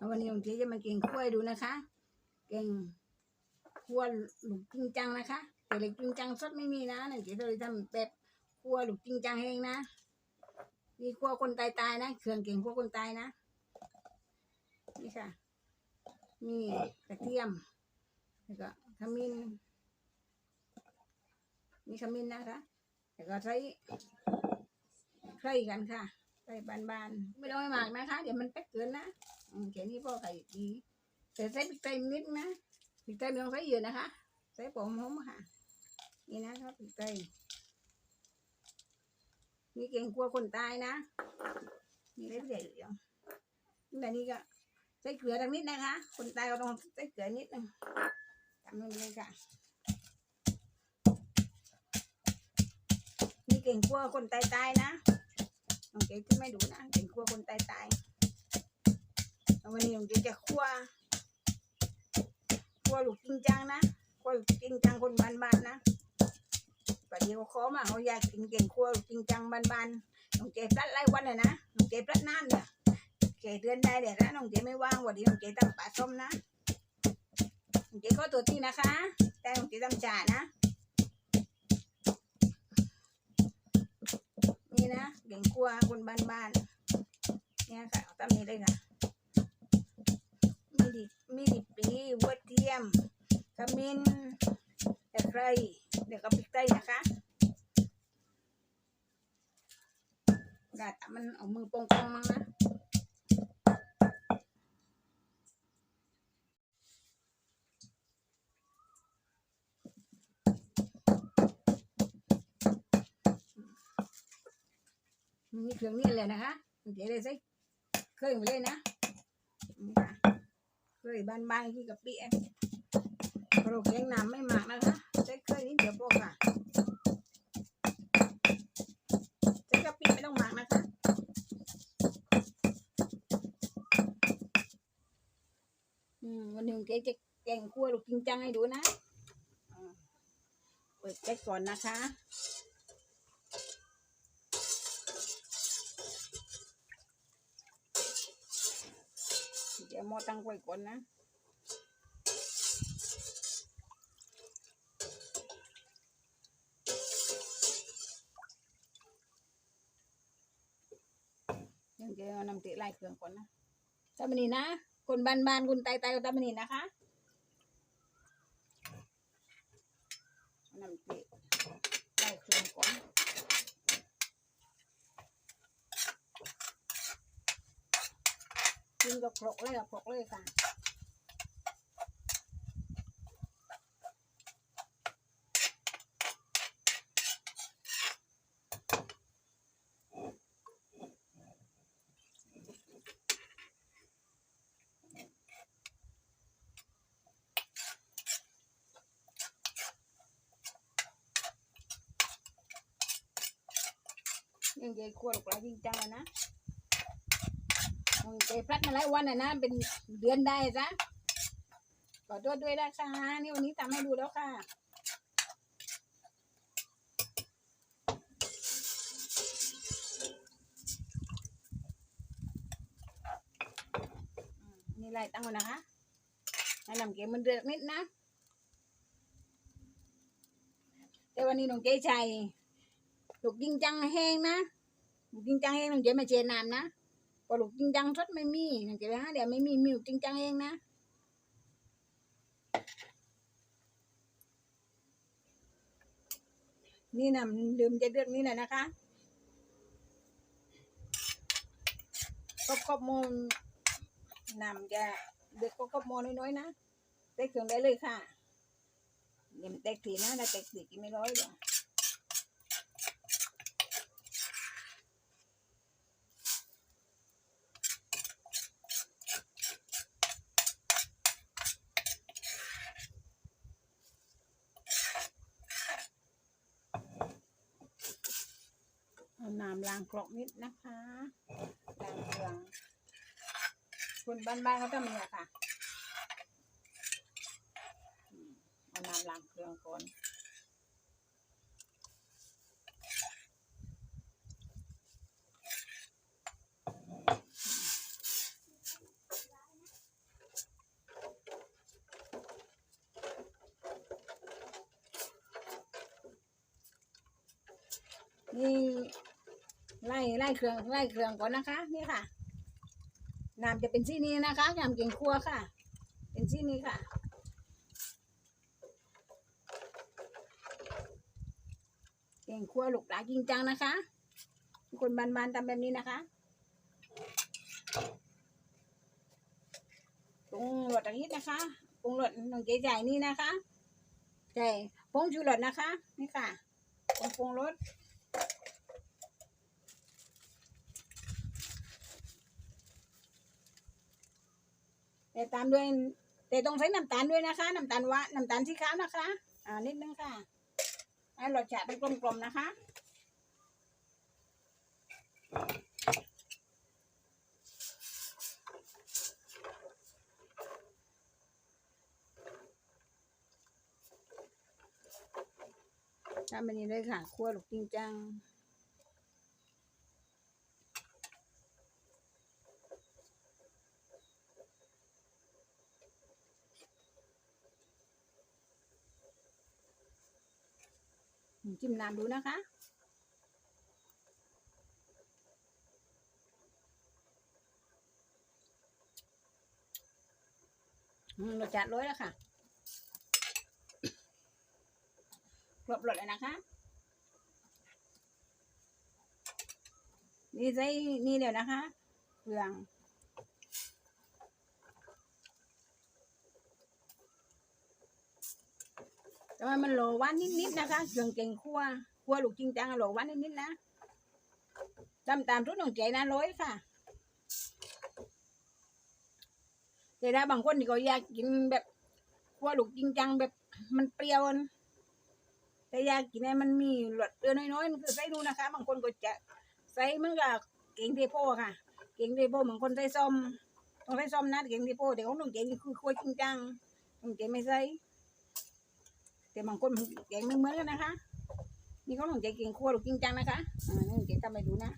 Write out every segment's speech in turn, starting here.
วันนี้น้องเจ๊จะมาเก่งขั้วดูนะคะ เก่งขั้วหลุกจริงจังนะคะแต่เหล็กจริงจังสดไม่มีนะน้องเจ๊เลยทำแบบขั้วหลุกจริงจังเองนะนี่ขั้วคนตายตายๆนะเครื่องเก่งขั้วคนตายนะนี่ค่ะมีกระเทียมแล้วก็ขมิ้นมีขมิ้นนะคะแล้วก็ใช้ไข่กันค่ะไข่บานๆไม่ต้องให้มากนะคะ เดี๋ยวมันเป๊กเกินนะ แค่นี้พอไข่ดีแต่ใส่พริกไทยนิดนะพริกไทยไม่ต้องใส่เยอะนะคะ ใส่ผมหอมค่ะ นี่นะครับพริกไทยนี่เก่งกลัวคนตายนะนี่ได้ใหญ่เดียวแต่นี่ก็ใส่เกลือทางนิดนะคะ คนตายก็ต้องใส่เกลือนิดนึงทำลงเลยค่ะนี่เก่งกลัวคนตายตายนะน้องเก๋ที่ไม่ดูนะเก่งกลัวคนตายตาย วันนี้น้องเก๋จะคั่วคั่วลูกจริงจังนะคั่วลูกจริงจังคนบ้านๆนะประเดี๋ยวเขามาเขาอยากกินเก่งคั่วลูกจริงจังบ้านๆน้องเก๋พลัดไล่วันเลยนะน้องเก๋พลัดน้ำเนี่ยเก๋เดือนได้เดี๋ยวนะน้องเก๋ไม่ว่างวันนี้น้องเก๋ตั้งปลาส้มนะน้องเก๋ก็ตัวที่นะคะ แต่น้องเก๋ทำจ่านะนี่นะเก่งกลัวคนบ้านๆเนี่ยค่ะเอาตามนี้เลยค่ะมี ดิมีดิปีวัวเทียมขมิ้นตะไคร้เดี๋ยวก็พริกไทยนะคะกาดมันเอามือปองๆมั้งนะมีเครื่องนี่เลยนะคะเดี๋ยวเลยส่เคยมาเลยนะ เคยบ้านๆที่กะปิเองเราแกงน้ำไม่หมักนะคะใช้เคยนิดเดียวพอค่ะใช้กะปิไม่ต้องหมักนะคะอืมวันหนึ่งเจ๊จะแกงคั่วลูกจริงจังให้ดูนะเปิดแก๊สก่อนนะคะ ดี๋ยวหมอตั้งไว้ก่อนนะเดี๋ยวจะเอนำตะไล่เครื่องก่อนนะตามนี้นะคนบ้านๆคนตายๆก็ตามนี้นะคะนำตะไล่เครื่องก่อน กินก็ครกเลยอะครกเลยค่ะยังเจขวดกลาจริงจังเลยนะ เจพลัดมาหลายวันอะนะเป็นเดือนได้จ้ะขอโทษด้วยนะคะนี่วันนี้ทำให้ดูแล้วค่ะนี่ไล่ตั้งไว้นะคะให้น้ำเกมมันเดือดนิดนะ แต่วันนี้น้องเจ๊ชัยลูกจริงจังแห้งนะลูกจริงจังแห้งน้องเจ๊มาเจนน้ำนะ พอลูกจริงจังสดไม่มีนั่นจะไปหาเดี๋ยวไม่มีมีลูกจริงจังเองนะนี่นะดื่มจะเดือดนี่แหละนะคะครบครบโมนนำจะเดือดครบครบโมนน้อยๆนะเต็กเครื่องได้เลยค่ะเดี๋ยวเต็กทีนะถ้าเต็กทีกินไม่ร้อยเดี๋ยว น้ำล้างกรอกนิดนะคะล้างเครื่องคนบ้านๆเขาจะมีอะค่ะ เอาน้ำล้างเครื่องก่อน ไล่เครื่องไล่เครื่องก่อนนะคะนี่ค่ะน้ำจะเป็นที่นี้นะคะน้ำเก่งครัวค่ะ เป็นที่นี้ค่ะเก่งครัวหลูกหลานจริงจังนะคะคนบานๆทำแบบนี้นะคะปรุงรสอันนี้นะคะปรุงรสน้องเกใหญ่นี่นะคะใช่ผงชูรสนะคะ นี่ค่ะผงปรุงรส แต่ตามด้วย แต่ต้องใช้น้ำตาลด้วยนะคะน้ำตาลวานน้ำตาลสีขาวนะคะ อ่านิดนึงค่ะให้รสชาติเป็นกลมๆนะคะทำแบบนี้เลยค่ะคั่วลูกจริงจัง จิ้มน้ำดูนะคะอืมรสจัดร้อยแล้วค่ะครบรสเลยนะคะ นี่ใส่นี่เดี๋ยวนะคะเครื่อง แต่ว่ามันโหลหวานนิดๆนะคะเครื่องเก่งคั่วคั่วลูกจริงจังโหลหวานนิดๆนะตามตามทุกหนองใจนะร้อยค่ะแต่ถ้าบางคนที่เขาอยากกินแบบคั่วลูกจริงจังแบบมันเปรี้ยวแต่อยากกินให้มันมีรสเออน้อยๆมันคือใส่ดูนะคะ บางคนก็จะใส่เหมันกับเก่งเทโพค่ะ เก่งเทโพบางคนใส่ส้มต้องใส่ส้มนะเก่งเทโพแต่ของน้องเก่งคือคั่วจริงจังน้องเก่งไม่ใส่ แต่บางคนมันเก่งไม่เหมือนกันนะคะ นี่เขาน้องเก่งเก่งคั่วหรือจริงจังนะคะอ่านี่น้องเก่งทำไปดูนะ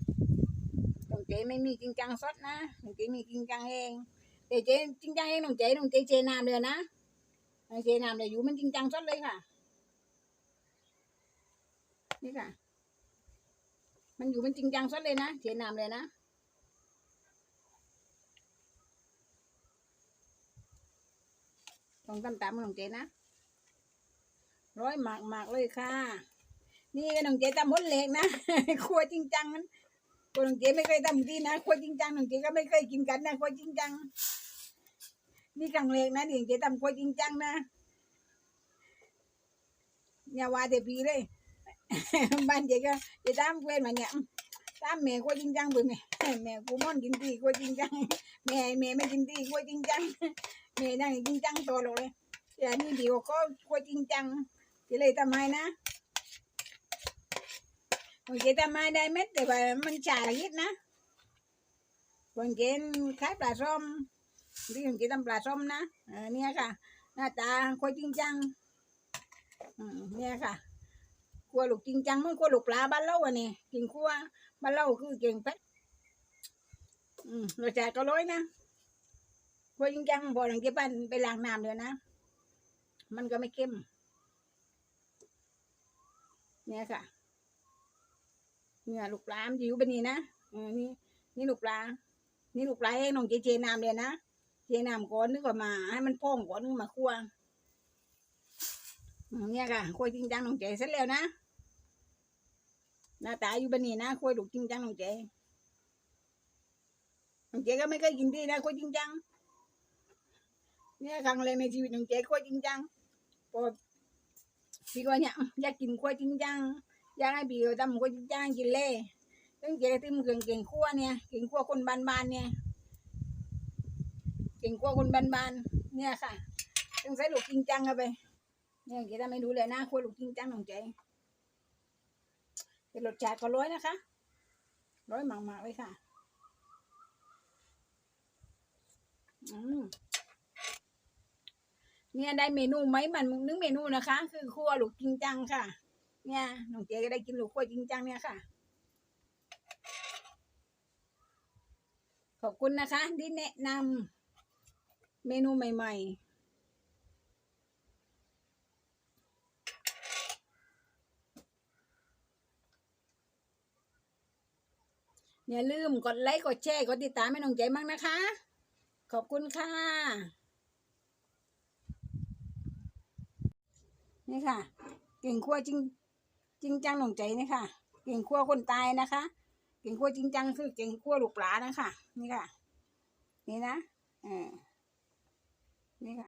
น้องเก่งไม่มีจริงจังสดนะน้องเก่งมีจริงจังเองแต่เจ๊จริงจังเองน้องเจ๊น้องเจ๊เจน้ำเลยนะน้องเจน้ำเลยอยู่มันจริงจังสดเลยค่ะ นี่ค่ะ มันอยู่เป็นจริงจังซะเลยนะเสียน้ำเลยนะต้องตามตามๆน้องเจนะ ร้อยหมากหมากเลยค่ะ นี่ก็น้องเจทำพ้นเหล็กนะครัวจริงจังนั้นครัวน้องเจไม่เคยทำดีนะครัวจริงจังน้องเจก็ไม่เคยกินกันนะครัวจริงจัง นี่กังเล็กนะเดี๋ยวเจทำครัวจริงจังนะอย่าว่าแต่ปีเลยบ้านเจ๊ก็จะตามเพื่อนมาเนี่ยตามแม่ก็จริงจังเบื่อแม่แม่กูม่อนกินตีก็จริงจังแม่แม่ไม่กินตีก็จริงจังแม่นั่งจริงจังตัวเลยแต่นี่เดี๋ยวก็ก็จริงจัง เลยทำไมนะโอเคทำไมได้เม็ดแต่ว่ามันจ่าละยิดนะคนเกณฑ์ขายปลาส้มที่คนเกทำปลาส้มนะเนี่ยค่ะ หน้าตาก็จริงจังเนี่ยค่ะคัวลูกจริงจังมันคัวลูกปลาบ้านเราอะนี่กินคัวบ้านเราคือเก่งเป๊ะอืมรสชาติก็ร้อยนะคัวจริงจังพอหลังเก็บบ้านไปล้างน้ำเลยนะ มันก็ไม่เข้ม เนี่ยค่ะ เนี่ยลูกปลามันจะอยู่แบบนี้นะอนี่นี่ลูกปลา นี่ลูกปลาเองน้องเจเจน้ำเลยนะ เจน้ำก่อนนึกว่ามา ให้มันพองก่อนนึกมาคั่วเนี่ยค่ะคั่วจริงจังน้องเจเสร็จแล้วนะหน้าตาอยู่บนนี้นะคุยลูกจริงจังน้องเจน้องเจก็ไม่เคยกินดีนะคุยจริงจังเนี่ยครั้งแรกในชีวิตน้องเจคุยจริงจังพอ พี่ก็เนี่ยอยากกินคุยจริงจังอยากให้พี่เขาทำคุยจริงจังกินเลยตั้งเจก็ติ้มเก่งเก่งขั้วเนี่ยเก่งขั้วคนบ้านๆเนี่ยเก่งขั้วคนบ้านๆเนี่ยค่ะต้องใช้ลูกจริงจังเอาไปเนี่ยเจทำไม่ดูเลยนะคุยลูกจริงจังน้องเจเป็นรสชาติก็ร้อยนะคะร้อยหมากๆเลยค่ะ อืม เนี่ยได้เมนูไหมมันนึงเมนูนะคะ คือครัวลูกจริงจังค่ะ เนี่ยน้องเจก็ได้กินลูกครัวจริงจังเนี่ยค่ะ ขอบคุณนะคะ ที่แนะนำเมนูใหม่ ๆอย่าลืมกดไลค์ กดแชร์ กดติดตามให้น้องใจมากนะคะ ขอบคุณค่ะ นี่ค่ะ เก่งขั้วจริงจริงจังหนงใจนี่ค่ะ เก่งขั้วคนตายนะคะ เก่งขั้วจริงจังคือเก่งขั้วลูกปลานะคะนี่ค่ะ นี่นะเออนี่ค่ะ